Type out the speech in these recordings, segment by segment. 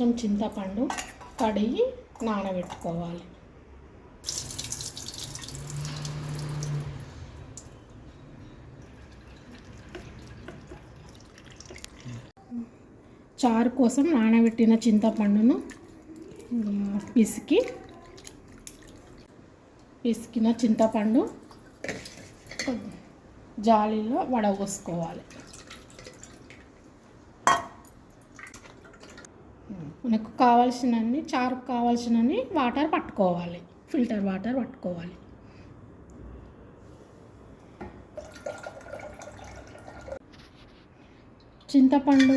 కొంచెం చింతపండు కడిగి నానబెట్టుకోవాలి. చారు కోసం నానబెట్టిన చింతపండును పిసికి పిసికిన చింతపండు జాలీలో వడగోసుకోవాలి మనకు కావాల్సినన్ని చారుకు కావాల్సినన్ని వాటర్ పట్టుకోవాలి. ఫిల్టర్ వాటర్ పట్టుకోవాలి. చింతపండు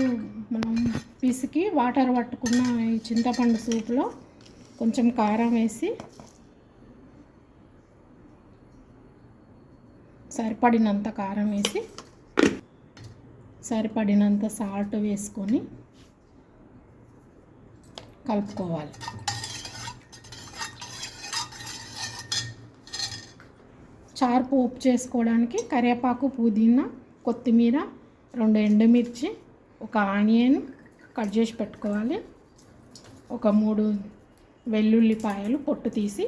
మనం పిసికి వాటర్ పట్టుకున్న ఈ చింతపండు సూప్లో కొంచెం కారం వేసి సరిపడినంత కారం వేసి సరిపడినంత సాల్ట్ వేసుకొని కలుపుకోవాలి. చారు పోపు చేసుకోవడానికి కరివేపాకు పుదీనా కొత్తిమీర రెండు ఎండుమిర్చి ఒక ఆనియన్ కట్ చేసి పెట్టుకోవాలి. ఒక మూడు వెల్లుల్లిపాయలు పొట్టు తీసి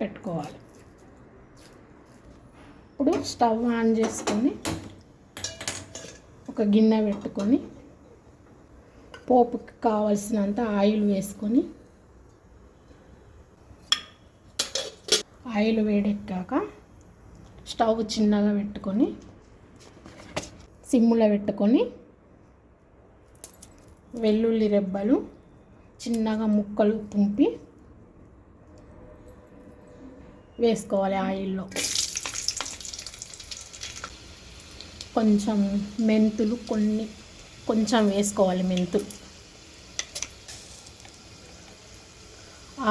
పెట్టుకోవాలి. ఇప్పుడు స్టవ్ ఆన్ చేసుకొని ఒక గిన్నె పెట్టుకొని పోపుకి కావలసినంత ఆయిల్ వేసుకొని ఆయిల్ వేడెక్కాక స్టవ్ చిన్నగా పెట్టుకొని సిమ్ములో పెట్టుకొని వెల్లుల్లి రెబ్బలు చిన్నగా ముక్కలు తుంపి వేసుకోవాలి ఆయిల్లో. కొంచెం మెంతులు కొన్ని కొంచెం వేసుకోవాలి మెంతులు.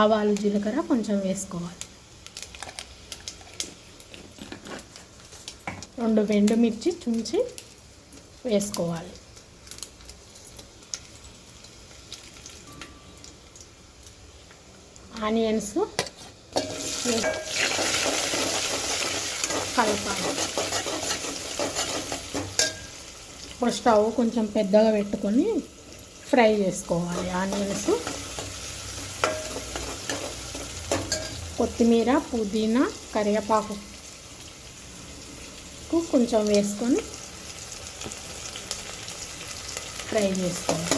ఆవాలు జీలకర్ర కొంచెం వేసుకోవాలి. రెండు ఎండుమిర్చి చుంచి వేసుకోవాలి. ఆనియన్స్ కలపాలి. ఇప్పుడు స్టవ్ కొంచెం పెద్దగా పెట్టుకొని ఫ్రై చేసుకోవాలి ఆనియన్స్. కొత్తిమీర పుదీనా కరివేపాకు కొంచెం వేసుకొని ఫ్రై చేసుకోవాలి.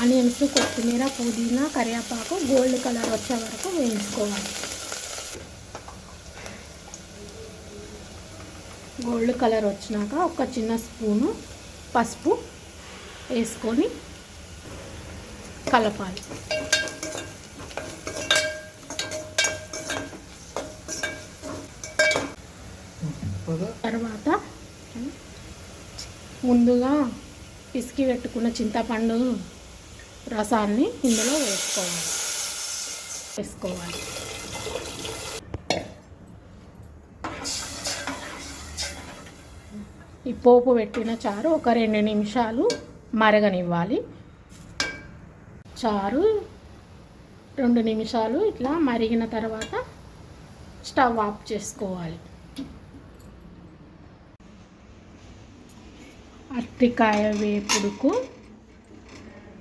ఆనియన్స్ కొత్తిమీర పుదీనా కరివేపాకు గోల్డ్ కలర్ వచ్చే వరకు వేయించుకోవాలి. గోల్డ్ కలర్ వచ్చినాక ఒక చిన్న స్పూను పసుపు వేసుకొని కలపాలి. తర్వాత ముందుగా పిసికి పెట్టుకున్న చింతపండు రసాన్ని ఇందులో వేసుకోవాలి. వేసుకోవాలి. ఈ పోపు పెట్టిన చారు ఒక రెండు నిమిషాలు మరగనివ్వాలి. చారు రెండు నిమిషాలు ఇట్లా మరిగిన తర్వాత స్టవ్ ఆఫ్ చేసుకోవాలి. అరటికాయ వేపుడుకు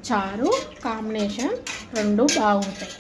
చారు కాంబినేషన్ రెండు బాగుంటాయి.